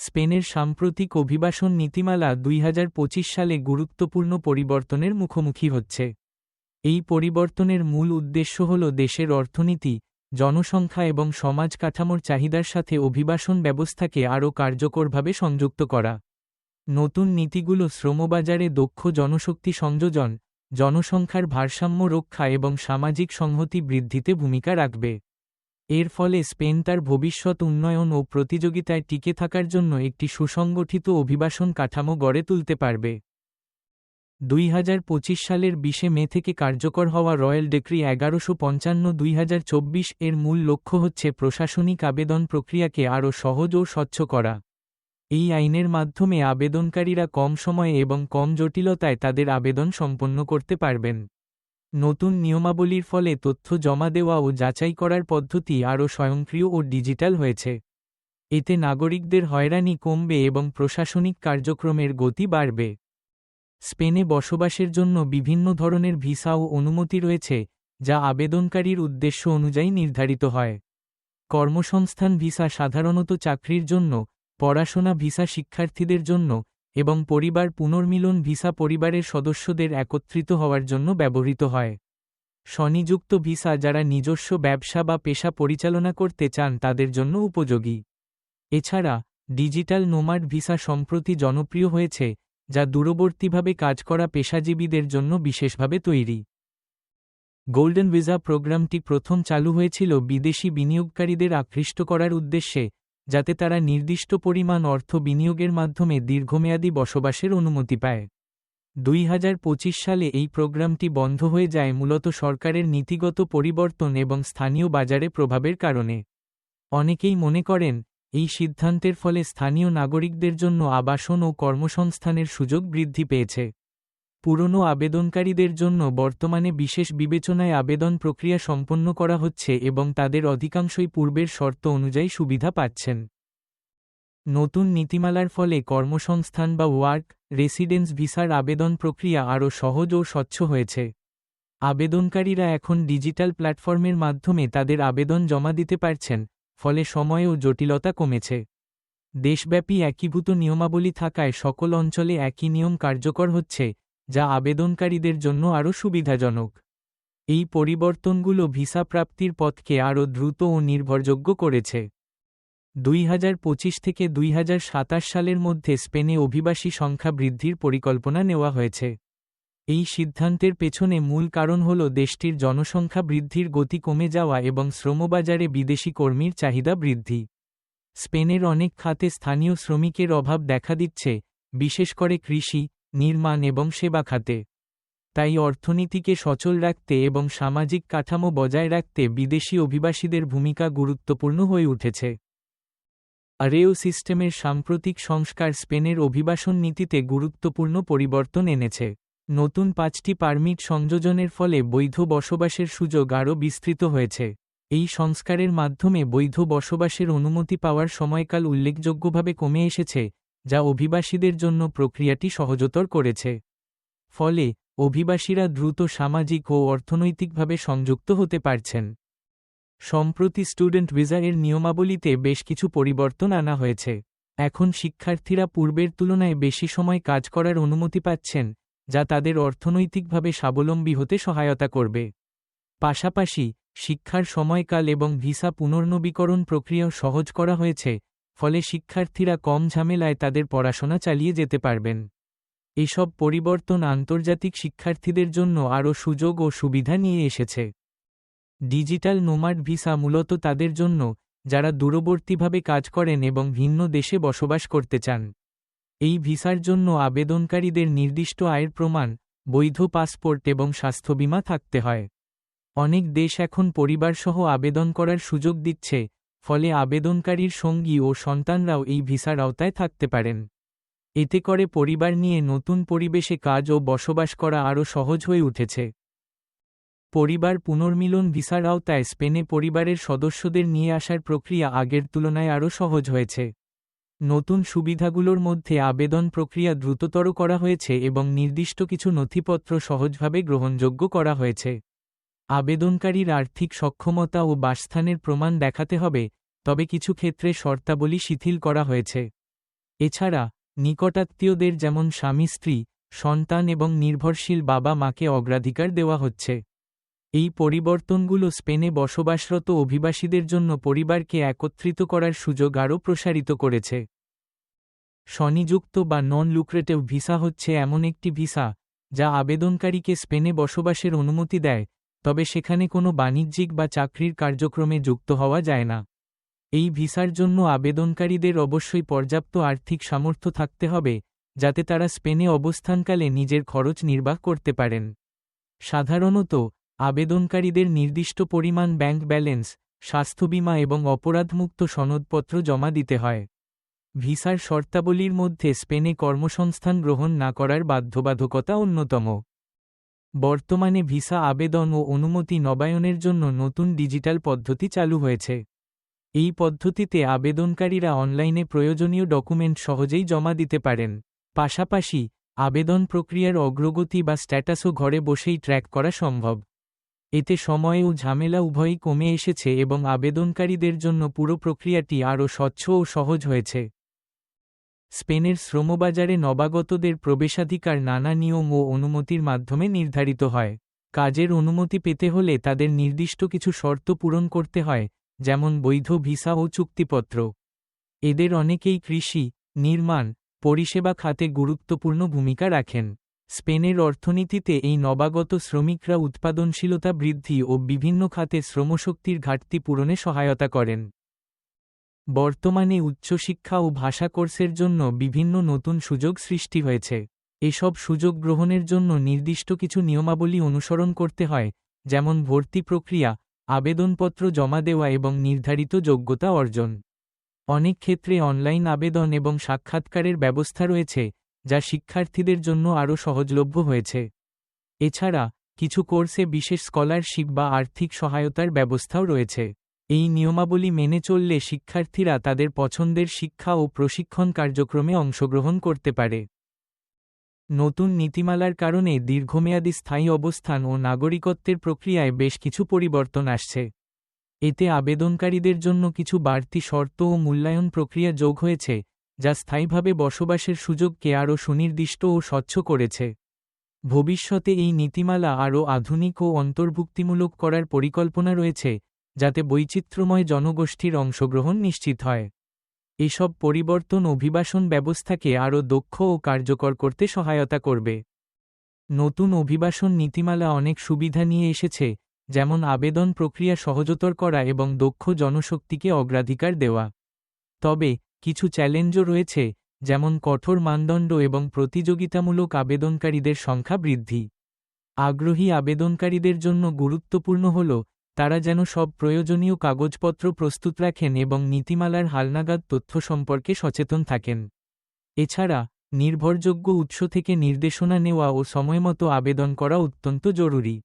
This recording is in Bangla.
স্পেনের সাম্প্রতিক অভিবাসন নীতিমালা দুই হাজার পঁচিশ সালে গুরুত্বপূর্ণ পরিবর্তনের মুখোমুখি হচ্ছে। এই পরিবর্তনের মূল উদ্দেশ্য হল দেশের অর্থনীতি, জনসংখ্যা এবং সমাজ কাঠামোর চাহিদার সাথে অভিবাসন ব্যবস্থাকে আরও কার্যকরভাবে সংযুক্ত করা। নতুন নীতিগুলো শ্রমবাজারে দক্ষ জনশক্তি সংযোজন, জনসংখ্যার ভারসাম্য রক্ষা এবং সামাজিক সংহতি বৃদ্ধিতে ভূমিকা রাখবে। এর ফলে স্পেন তার ভবিষ্যৎ উন্নয়ন ও প্রতিযোগিতায় টিকে থাকার জন্য একটি সুসংগঠিত অভিবাসন কাঠামো গড়ে তুলতে পারবে। দুই হাজার পঁচিশ সালের বিশে মে থেকে কার্যকর হওয়া রয়্যাল ডেক্রি এগারোশো পঞ্চান্ন দুই এর মূল লক্ষ্য হচ্ছে প্রশাসনিক আবেদন প্রক্রিয়াকে আরও সহজ ও স্বচ্ছ করা। এই আইনের মাধ্যমে আবেদনকারীরা কম সময়ে এবং কম জটিলতায় তাদের আবেদন সম্পন্ন করতে পারবেন। নতুন নিয়মাবলীর ফলে তথ্য জমা দেওয়া ও যাচাই করার পদ্ধতি আরও স্বয়ংক্রিয় ও ডিজিটাল হয়েছে। এতে নাগরিকদের হয়রানি কমবে এবং প্রশাসনিক কার্যক্রমের গতি বাড়বে। স্পেনে বসবাসের জন্য বিভিন্ন ধরনের ভিসা ও অনুমতি রয়েছে, যা আবেদনকারীর উদ্দেশ্য অনুযায়ী নির্ধারিত হয়। কর্মসংস্থান ভিসা সাধারণত চাকরির জন্য, পড়াশোনা ভিসা শিক্ষার্থীদের জন্য এবং পরিবার পুনর্মিলন ভিসা পরিবারের সদস্যদের একত্রিত হওয়ার জন্য ব্যবহৃত হয়। স্বনিযুক্ত ভিসা যারা নিজস্ব ব্যবসা বা পেশা পরিচালনা করতে চান তাদের জন্য উপযোগী। এছাড়া, ডিজিটাল নোমাড ভিসা সম্প্রতি জনপ্রিয় হয়েছে, যা দূরবর্তীভাবে কাজ করা পেশাজীবীদের জন্য বিশেষভাবে তৈরি। গোল্ডেন ভিসা প্রোগ্রামটি প্রথম চালু হয়েছিল বিদেশি বিনিয়োগকারীদের আকৃষ্ট করার উদ্দেশ্যে যাতে তারা নির্দিষ্ট পরিমাণ অর্থ বিনিয়োগের মাধ্যমে দীর্ঘমেয়াদী বসবাসের অনুমতি পায়। দুই হাজার পঁচিশ সালে এই প্রোগ্রামটি বন্ধ হয়ে যায় মূলত সরকারের নীতিগত পরিবর্তন এবং স্থানীয় বাজারে প্রভাবের কারণে। অনেকেই মনে করেন, এই সিদ্ধান্তের ফলে স্থানীয় নাগরিকদের জন্য আবাসন ও কর্মসংস্থানের সুযোগ বৃদ্ধি পেয়েছে। পুরনো আবেদনকারীদের জন্য বর্তমানে বিশেষ বিবেচনায় আবেদন প্রক্রিয়া সম্পন্ন করা হচ্ছে এবং তাদের অধিকাংশই পূর্বের শর্ত অনুযায়ী সুবিধা পাচ্ছেন। নতুন নীতিমালার ফলে কর্মসংস্থান বা ওয়ার্ক, রেসিডেন্স ভিসার আবেদন প্রক্রিয়া আরও সহজ ও স্বচ্ছ হয়েছে। আবেদনকারীরা এখন ডিজিটাল প্ল্যাটফর্মের মাধ্যমে তাদের আবেদন জমা দিতে পারছেন, ফলে সময় ও জটিলতা কমেছে। দেশব্যাপী একীভূত নিয়মাবলী থাকায় সকল অঞ্চলে একই নিয়ম কার্যকর হচ্ছে যা আবেদনকারীদের জন্য আরও সুবিধাজনক। এই পরিবর্তনগুলো ভিসা প্রাপ্তির পথকে আরও দ্রুত ও নির্ভরযোগ্য করেছে। দুই হাজার পঁচিশ থেকে দুই হাজার সাতাশ সালের মধ্যে স্পেনে অভিবাসী সংখ্যা বৃদ্ধির পরিকল্পনা নেওয়া হয়েছে। এই সিদ্ধান্তের পেছনে মূল কারণ হল দেশটির জনসংখ্যা বৃদ্ধির গতি কমে যাওয়া এবং শ্রমবাজারে বিদেশি কর্মীর চাহিদা বৃদ্ধি। স্পেনের অনেক খাতে স্থানীয় শ্রমিকের অভাব দেখা দিচ্ছে, বিশেষ করে কৃষি নির্মাণ এবং সেবা খাতে। তাই অর্থনীতিকে সচল রাখতে এবং সামাজিক কাঠামো বজায় রাখতে বিদেশি অভিবাসীদের ভূমিকা গুরুত্বপূর্ণ হয়ে উঠেছে। আরেও সিস্টেমের সাম্প্রতিক সংস্কার স্পেনের অভিবাসন নীতিতে গুরুত্বপূর্ণ পরিবর্তন এনেছে। নতুন পাঁচটি পারমিট সংযোজনের ফলে বৈধ বসবাসের সুযোগ আরও বিস্তৃত হয়েছে। এই সংস্কারের মাধ্যমে বৈধ বসবাসের অনুমতি পাওয়ার সময়কাল উল্লেখযোগ্যভাবে কমে এসেছে যা অভিবাসীদের জন্য প্রক্রিয়াটি সহজতর করেছে। ফলে, অভিবাসীরা দ্রুত সামাজিক ও অর্থনৈতিকভাবে সংযুক্ত হতে পারছেন। সম্প্রতি স্টুডেন্ট ভিসা এর নিয়মাবলীতে বেশ কিছু পরিবর্তন আনা হয়েছে। এখন শিক্ষার্থীরা পূর্বের তুলনায় বেশি সময় কাজ করার অনুমতি পাচ্ছেন, যা তাদের অর্থনৈতিকভাবে স্বাবলম্বী হতে সহায়তা করবে। পাশাপাশি, শিক্ষার সময়কাল এবং ভিসা পুনর্নবীকরণ প্রক্রিয়াও সহজ করা হয়েছে ফলে শিক্ষার্থীরা কম ঝামেলায় তাদের পড়াশোনা চালিয়ে যেতে পারবেন। এসব পরিবর্তন আন্তর্জাতিক শিক্ষার্থীদের জন্য আরও সুযোগ ও সুবিধা নিয়ে এসেছে। ডিজিটাল নোমাড ভিসা মূলত তাদের জন্য, যারা দূরবর্তীভাবে কাজ করেন এবং ভিন্ন দেশে বসবাস করতে চান। এই ভিসার জন্য আবেদনকারীদের নির্দিষ্ট আয়ের প্রমাণ, বৈধ পাসপোর্ট এবং স্বাস্থ্য বিমা থাকতে হয়। অনেক দেশ এখন পরিবারসহ আবেদন করার সুযোগ দিচ্ছে ফলে আবেদনকারীর সঙ্গী ও সন্তানরাও এই ভিসার আওতায় থাকতে পারেন। এতে করে পরিবার নিয়ে নতুন পরিবেশে কাজ ও বসবাস করা আরও সহজ হয়ে উঠেছে। পরিবার পুনর্মিলন ভিসার আওতায় স্পেনে পরিবারের সদস্যদের নিয়ে আসার প্রক্রিয়া আগের তুলনায় আরও সহজ হয়েছে। নতুন সুবিধাগুলোর মধ্যে আবেদন প্রক্রিয়া দ্রুততর করা হয়েছে এবং নির্দিষ্ট কিছু নথিপত্র সহজভাবে গ্রহণযোগ্য করা হয়েছে। আবেদনকারীর আর্থিক সক্ষমতা ও বাসস্থানের প্রমাণ দেখাতে হবে, তবে কিছু ক্ষেত্রে শর্তাবলী শিথিল করা হয়েছে। এছাড়া, নিকটাত্মীয়দের যেমন স্বামী, স্ত্রী, সন্তান এবং নির্ভরশীল বাবা মাকে অগ্রাধিকার দেওয়া হচ্ছে। এই পরিবর্তনগুলো স্পেনে বসবাসরত অভিবাসীদের জন্য পরিবারকে একত্রিত করার সুযোগ আরও প্রসারিত করেছে। স্বনিযুক্ত বা নন লুক্রেটিভ ভিসা হচ্ছে এমন একটি ভিসা, যা আবেদনকারীকে স্পেনে বসবাসের অনুমতি দেয় তবে সেখানে কোনো বাণিজ্যিক বা চাকরির কার্যক্রমে যুক্ত হওয়া যায় না। এই ভিসার জন্য আবেদনকারীদের অবশ্যই পর্যাপ্ত আর্থিক সামর্থ্য থাকতে হবে, যাতে তারা স্পেনে অবস্থানকালে নিজের খরচ নির্বাহ করতে পারেন। সাধারণত, আবেদনকারীদের নির্দিষ্ট পরিমাণ ব্যাংক ব্যালেন্স, স্বাস্থ্য বীমা এবং অপরাধমুক্ত সনদপত্র জমা দিতে হয়। ভিসার শর্তাবলীর মধ্যে স্পেনে কর্মসংস্থান গ্রহণ না করার বাধ্যবাধকতা অন্যতম। বর্তমানে ভিসা আবেদন ও অনুমতি নবায়নের জন্য নতুন ডিজিটাল পদ্ধতি চালু হয়েছে। এই পদ্ধতিতে আবেদনকারীরা অনলাইনে প্রয়োজনীয় ডকুমেন্ট সহজেই জমা দিতে পারেন। পাশাপাশি, আবেদন প্রক্রিয়ার অগ্রগতি বা স্ট্যাটাসও ঘরে বসেই ট্র্যাক করা সম্ভব। এতে সময় ও ঝামেলা উভয়ই কমে এসেছে এবং আবেদনকারীদের জন্য পুরো প্রক্রিয়াটি আরও স্বচ্ছ ও সহজ হয়েছে। স্পেনের শ্রমবাজারে নবাগতদের প্রবেশাধিকার নানা নিয়ম ও অনুমতির মাধ্যমে নির্ধারিত হয়। কাজের অনুমতি পেতে হলে তাদের নির্দিষ্ট কিছু শর্ত পূরণ করতে হয়, যেমন বৈধ ভিসা ও চুক্তিপত্র। এদের অনেকেই কৃষি, নির্মাণ, পরিষেবা খাতে গুরুত্বপূর্ণ ভূমিকা রাখেন। স্পেনের অর্থনীতিতে এই নবাগত শ্রমিকরা উৎপাদনশীলতা বৃদ্ধি ও বিভিন্ন খাতে শ্রমশক্তির ঘাটতি পূরণে সহায়তা করেন। বর্তমানে উচ্চশিক্ষা ও ভাষা কোর্সের জন্য বিভিন্ন নতুন সুযোগ সৃষ্টি হয়েছে। এসব সুযোগ গ্রহণের জন্য নির্দিষ্ট কিছু নিয়মাবলী অনুসরণ করতে হয়, যেমন ভর্তি প্রক্রিয়া, আবেদনপত্র জমা দেওয়া এবং নির্ধারিত যোগ্যতা অর্জন। অনেক ক্ষেত্রে অনলাইন আবেদন এবং সাক্ষাৎকারের ব্যবস্থা রয়েছে, যা শিক্ষার্থীদের জন্য আরও সহজলভ্য হয়েছে। এছাড়া, কিছু কোর্সে বিশেষ স্কলারশিপ বা আর্থিক সহায়তার ব্যবস্থাও রয়েছে। এই নিয়মাবলী মেনে চললে শিক্ষার্থীরা তাদের পছন্দের শিক্ষা ও প্রশিক্ষণ কার্যক্রমে অংশগ্রহণ করতে পারে। নতুন নীতিমালার কারণে দীর্ঘমেয়াদী স্থায়ী অবস্থান ও নাগরিকত্বের প্রক্রিয়ায় বেশ কিছু পরিবর্তন আসছে। এতে আবেদনকারীদের জন্য কিছু বাড়তি শর্ত ও মূল্যায়ন প্রক্রিয়া যোগ হয়েছে, যা স্থায়ীভাবে বসবাসের সুযোগকে আরও সুনির্দিষ্ট ও স্বচ্ছ করেছে। ভবিষ্যতে এই নীতিমালা আরও আধুনিক ও অন্তর্ভুক্তিমূলক করার পরিকল্পনা রয়েছে যাতে বৈচিত্র্যময় জনগোষ্ঠীর অংশগ্রহণ নিশ্চিত হয়। এসব পরিবর্তন অভিবাসন ব্যবস্থাকে আরও দক্ষ ও কার্যকর করতে সহায়তা করবে। নতুন অভিবাসন নীতিমালা অনেক সুবিধা নিয়ে এসেছে, যেমন আবেদন প্রক্রিয়া সহজতর করা এবং দক্ষ জনশক্তিকে অগ্রাধিকার দেওয়া। তবে, কিছু চ্যালেঞ্জও রয়েছে, যেমন কঠোর মানদণ্ড এবং প্রতিযোগিতামূলক আবেদনকারীদের সংখ্যা বৃদ্ধি। আগ্রহী আবেদনকারীদের জন্য গুরুত্বপূর্ণ হল তারা যেন সব প্রয়োজনীয় কাগজপত্র প্রস্তুত রাখেন এবং নীতিমালার হালনাগাদ তথ্য সম্পর্কে সচেতন থাকেন। এছাড়া, নির্ভরযোগ্য উৎস থেকে নির্দেশনা নেওয়া ও সময়মতো আবেদন করা অত্যন্ত জরুরি।